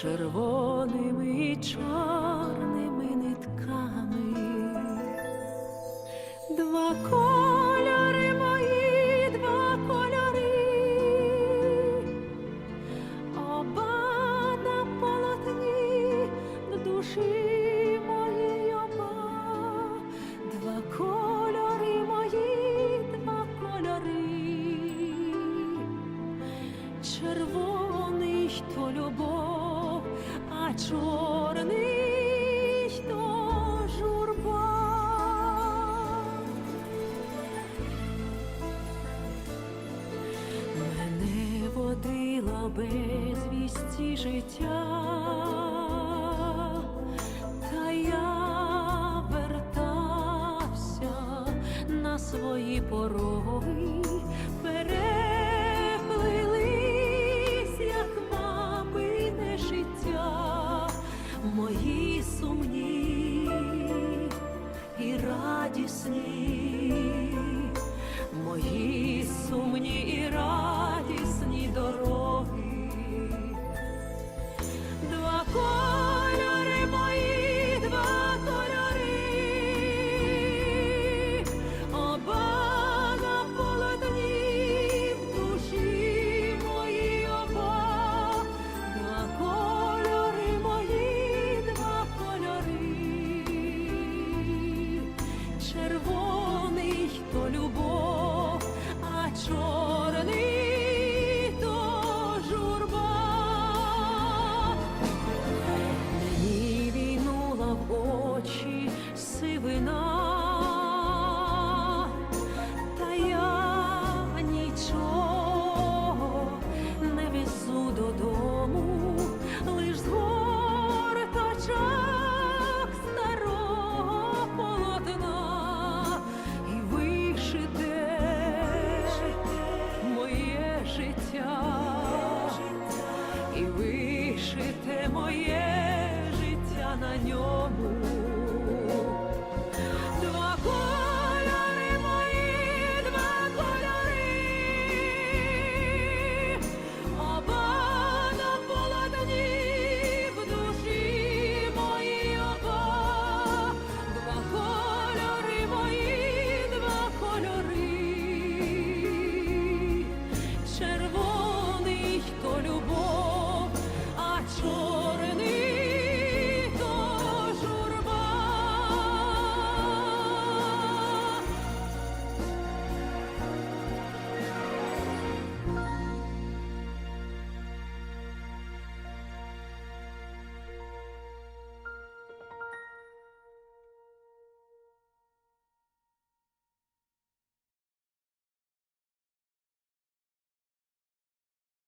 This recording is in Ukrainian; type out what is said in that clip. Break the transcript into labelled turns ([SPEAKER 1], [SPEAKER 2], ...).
[SPEAKER 1] червоними і чорними нитками. Два кольори мої, два кольори, оба на полотні в душі червоний то любов, а чорний то журба. Мене водила безвісті життя, свої пороги, переплились, радісні, мої сумні і радісні дороги. Вишите моє життя на ньому.